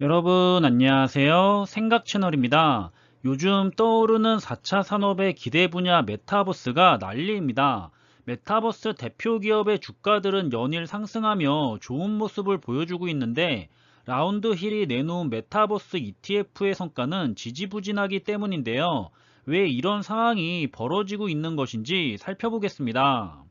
여러분 안녕하세요. 생각 채널입니다. 요즘 떠오르는 4차 산업의 기대 분야 메타버스가 난리입니다. 메타버스 대표 기업의 주가들은 연일 상승하며 좋은 모습을 보여주고 있는데 라운드 힐이 내놓은 메타버스 ETF의 성과는 지지부진하기 때문인데요 왜 이런 상황이 벌어지고 있는 것인지 살펴보겠습니다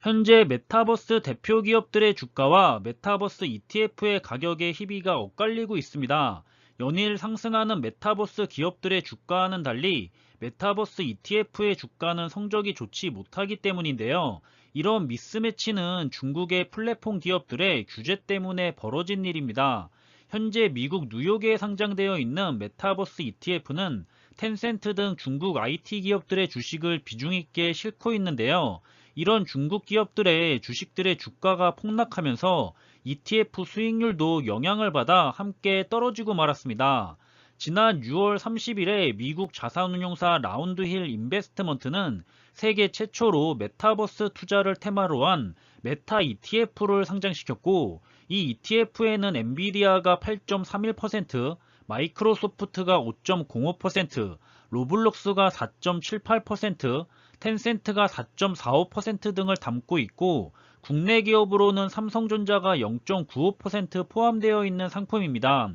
현재 메타버스 대표 기업들의 주가와 메타버스 ETF의 가격의 희비가 엇갈리고 있습니다. 연일 상승하는 메타버스 기업들의 주가와는 달리 메타버스 ETF의 주가는 성적이 좋지 못하기 때문인데요. 이런 미스매치는 중국의 플랫폼 기업들의 규제 때문에 벌어진 일입니다. 현재 미국 뉴욕에 상장되어 있는 메타버스 ETF는 텐센트 등 중국 IT 기업들의 주식을 비중 있게 싣고 있는데요. 이런 중국 기업들의 주식들의 주가가 폭락하면서 ETF 수익률도 영향을 받아 함께 떨어지고 말았습니다. 지난 6월 30일에 미국 자산운용사 라운드힐 인베스트먼트는 세계 최초로 메타버스 투자를 테마로 한 메타 ETF를 상장시켰고 이 ETF에는 엔비디아가 8.31%, 마이크로소프트가 5.05%, 로블록스가 4.78%, 텐센트가 4.45% 등을 담고 있고 국내 기업으로는 삼성전자가 0.95% 포함되어 있는 상품입니다.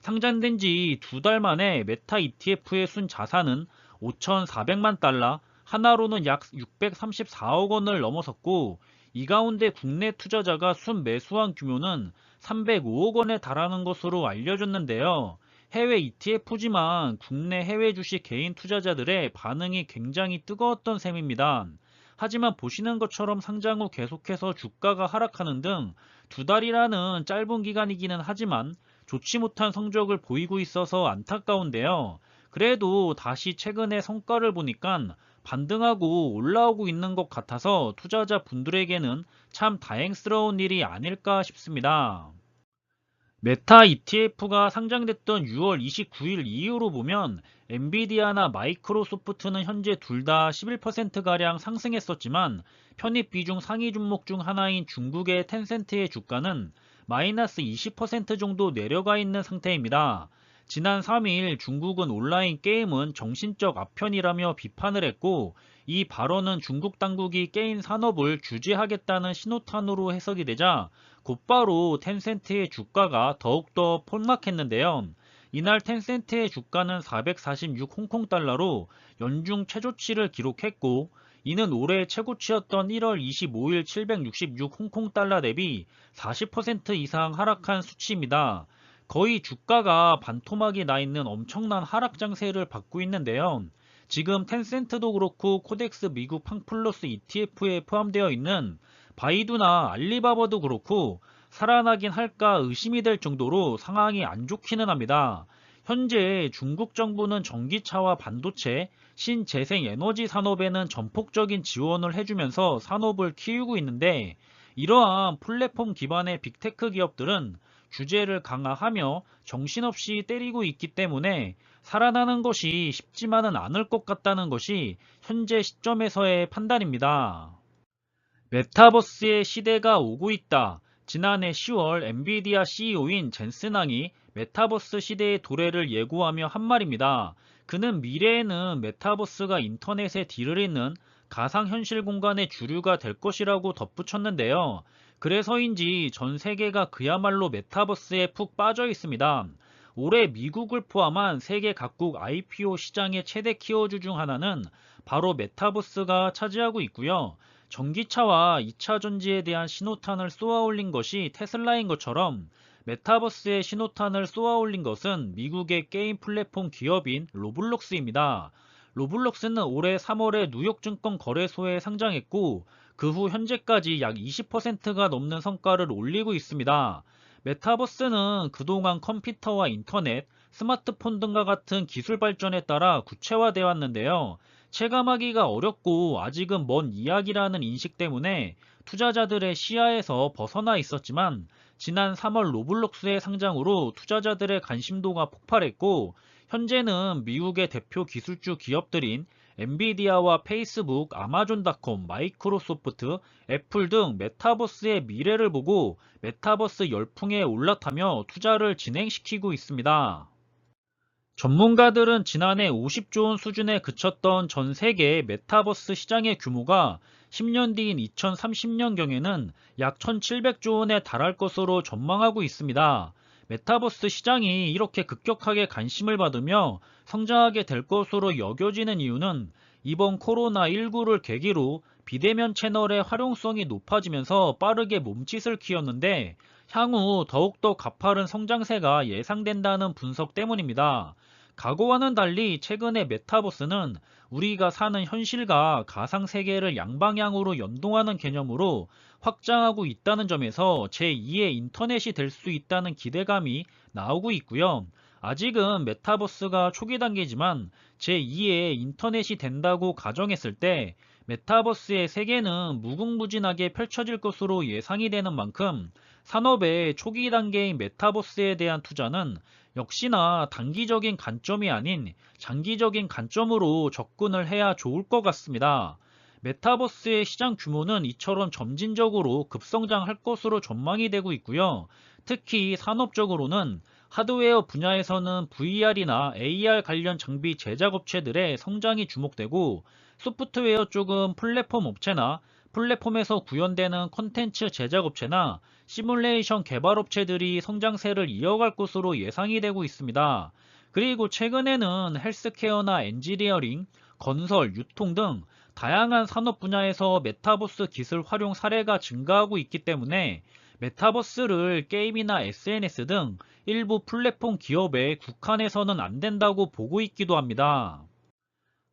상장된 지 두 달 만에 메타 ETF의 순 자산은 5,400만 달러, 하나로는 약 634억 원을 넘어섰고 이 가운데 국내 투자자가 순 매수한 규모는 305억 원에 달하는 것으로 알려졌는데요. 해외 ETF지만 국내 해외 주식 개인 투자자들의 반응이 굉장히 뜨거웠던 셈입니다. 하지만 보시는 것처럼 상장 후 계속해서 주가가 하락하는 등 두 달이라는 짧은 기간이기는 하지만 좋지 못한 성적을 보이고 있어서 안타까운데요. 그래도 다시 최근의 성과를 보니까 반등하고 올라오고 있는 것 같아서 투자자 분들에게는 참 다행스러운 일이 아닐까 싶습니다. 메타 ETF가 상장됐던 6월 29일 이후로 보면 엔비디아나 마이크로소프트는 현재 둘 다 11%가량 상승했었지만 편입 비중 상위 종목 중 하나인 중국의 텐센트의 주가는 마이너스 20% 정도 내려가 있는 상태입니다. 지난 3일 중국은 온라인 게임은 정신적 아편이라며 비판을 했고 이 발언은 중국 당국이 게임 산업을 규제하겠다는 신호탄으로 해석이 되자 곧바로 텐센트의 주가가 더욱더 폭락했는데요. 이날 텐센트의 주가는 446 홍콩 달러로 연중 최저치를 기록했고 이는 올해 최고치였던 1월 25일 766 홍콩 달러 대비 40% 이상 하락한 수치입니다. 거의 주가가 반토막이 나 있는 엄청난 하락 장세를 받고 있는데요. 지금 텐센트도 그렇고 코덱스 미국 팡플러스 ETF에 포함되어 있는 바이두나 알리바바도 그렇고 살아나긴 할까 의심이 될 정도로 상황이 안 좋기는 합니다. 현재 중국 정부는 전기차와 반도체, 신재생 에너지 산업에는 전폭적인 지원을 해주면서 산업을 키우고 있는데 이러한 플랫폼 기반의 빅테크 기업들은 규제를 강화하며 정신없이 때리고 있기 때문에 살아나는 것이 쉽지만은 않을 것 같다는 것이 현재 시점에서의 판단입니다. 메타버스의 시대가 오고 있다. 지난해 10월 엔비디아 CEO인 젠슨왕이 메타버스 시대의 도래를 예고하며 한 말입니다. 그는 미래에는 메타버스가 인터넷에 딜을 잇는 가상현실 공간의 주류가 될 것이라고 덧붙였는데요. 그래서인지 전 세계가 그야말로 메타버스에 푹 빠져 있습니다. 올해 미국을 포함한 세계 각국 IPO 시장의 최대 키워드 중 하나는 바로 메타버스가 차지하고 있고요. 전기차와 2차 전지에 대한 신호탄을 쏘아 올린 것이 테슬라인 것처럼 메타버스의 신호탄을 쏘아 올린 것은 미국의 게임 플랫폼 기업인 로블록스입니다. 로블록스는 올해 3월에 뉴욕증권 거래소에 상장했고 그 후 현재까지 약 20%가 넘는 성과를 올리고 있습니다. 메타버스는 그동안 컴퓨터와 인터넷, 스마트폰 등과 같은 기술 발전에 따라 구체화되어 왔는데요. 체감하기가 어렵고 아직은 먼 이야기라는 인식 때문에 투자자들의 시야에서 벗어나 있었지만 지난 3월 로블록스의 상장으로 투자자들의 관심도가 폭발했고 현재는 미국의 대표 기술주 기업들인 엔비디아와 페이스북, 아마존닷컴, 마이크로소프트, 애플 등 메타버스의 미래를 보고 메타버스 열풍에 올라타며 투자를 진행시키고 있습니다. 전문가들은 지난해 50조 원 수준에 그쳤던 전 세계 메타버스 시장의 규모가 10년 뒤인 2030년경에는 약 1700조 원에 달할 것으로 전망하고 있습니다. 메타버스 시장이 이렇게 급격하게 관심을 받으며 성장하게 될 것으로 여겨지는 이유는 이번 코로나19를 계기로 비대면 채널의 활용성이 높아지면서 빠르게 몸짓을 키웠는데 향후 더욱더 가파른 성장세가 예상된다는 분석 때문입니다. 과거와는 달리 최근에 메타버스는 우리가 사는 현실과 가상 세계를 양방향으로 연동하는 개념으로 확장하고 있다는 점에서 제2의 인터넷이 될 수 있다는 기대감이 나오고 있고요. 아직은 메타버스가 초기 단계지만 제2의 인터넷이 된다고 가정했을 때 메타버스의 세계는 무궁무진하게 펼쳐질 것으로 예상이 되는 만큼 산업의 초기 단계인 메타버스에 대한 투자는 역시나 단기적인 관점이 아닌 장기적인 관점으로 접근을 해야 좋을 것 같습니다. 메타버스의 시장 규모는 이처럼 점진적으로 급성장할 것으로 전망이 되고 있고요. 특히 산업적으로는 하드웨어 분야에서는 VR이나 AR 관련 장비 제작 업체들의 성장이 주목되고 소프트웨어 쪽은 플랫폼 업체나 플랫폼에서 구현되는 콘텐츠 제작업체나 시뮬레이션 개발업체들이 성장세를 이어갈 것으로 예상이 되고 있습니다. 그리고 최근에는 헬스케어나 엔지니어링, 건설, 유통 등 다양한 산업 분야에서 메타버스 기술 활용 사례가 증가하고 있기 때문에 메타버스를 게임이나 SNS 등 일부 플랫폼 기업에 국한해서는 안 된다고 보고 있기도 합니다.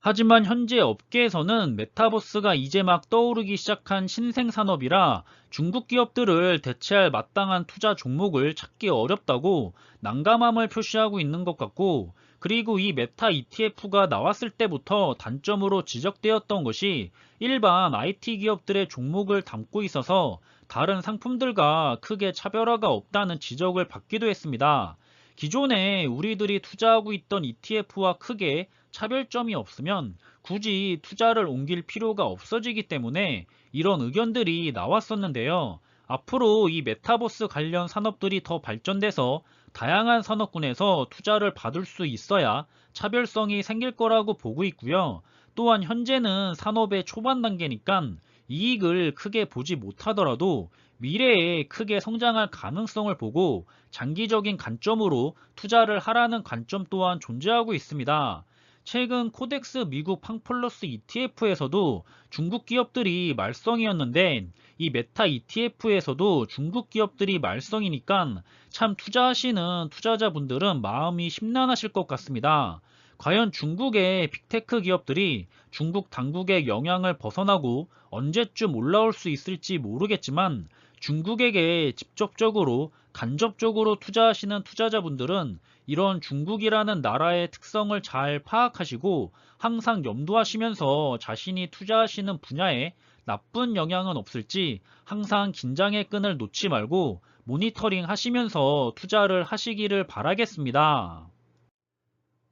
하지만 현재 업계에서는 메타버스가 이제 막 떠오르기 시작한 신생 산업이라 중국 기업들을 대체할 마땅한 투자 종목을 찾기 어렵다고 난감함을 표시하고 있는 것 같고 그리고 이 메타 ETF가 나왔을 때부터 단점으로 지적되었던 것이 일반 IT 기업들의 종목을 담고 있어서 다른 상품들과 크게 차별화가 없다는 지적을 받기도 했습니다. 기존에 우리들이 투자하고 있던 ETF와 크게 차별점이 없으면 굳이 투자를 옮길 필요가 없어지기 때문에 이런 의견들이 나왔었는데요. 앞으로 이 메타버스 관련 산업들이 더 발전돼서 다양한 산업군에서 투자를 받을 수 있어야 차별성이 생길 거라고 보고 있고요. 또한 현재는 산업의 초반 단계니까 이익을 크게 보지 못하더라도 미래에 크게 성장할 가능성을 보고 장기적인 관점으로 투자를 하라는 관점 또한 존재하고 있습니다. 최근 코덱스 미국 팡플러스 ETF에서도 중국 기업들이 말썽이었는데 이 메타 ETF에서도 중국 기업들이 말썽이니까 참 투자하시는 투자자분들은 마음이 심란하실 것 같습니다. 과연 중국의 빅테크 기업들이 중국 당국의 영향을 벗어나고 언제쯤 올라올 수 있을지 모르겠지만 중국에게 직접적으로 간접적으로 투자하시는 투자자분들은 이런 중국이라는 나라의 특성을 잘 파악하시고 항상 염두하시면서 자신이 투자하시는 분야에 나쁜 영향은 없을지 항상 긴장의 끈을 놓지 말고 모니터링 하시면서 투자를 하시기를 바라겠습니다.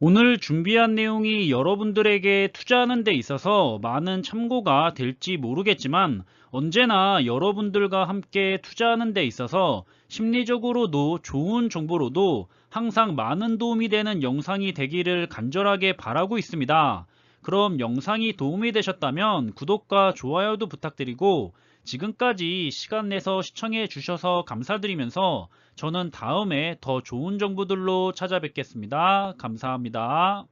오늘 준비한 내용이 여러분들에게 투자하는 데 있어서 많은 참고가 될지 모르겠지만 언제나 여러분들과 함께 투자하는 데 있어서 심리적으로도 좋은 정보로도 항상 많은 도움이 되는 영상이 되기를 간절하게 바라고 있습니다. 그럼 영상이 도움이 되셨다면 구독과 좋아요도 부탁드리고 지금까지 시간 내서 시청해 주셔서 감사드리면서 저는 다음에 더 좋은 정보들로 찾아뵙겠습니다. 감사합니다.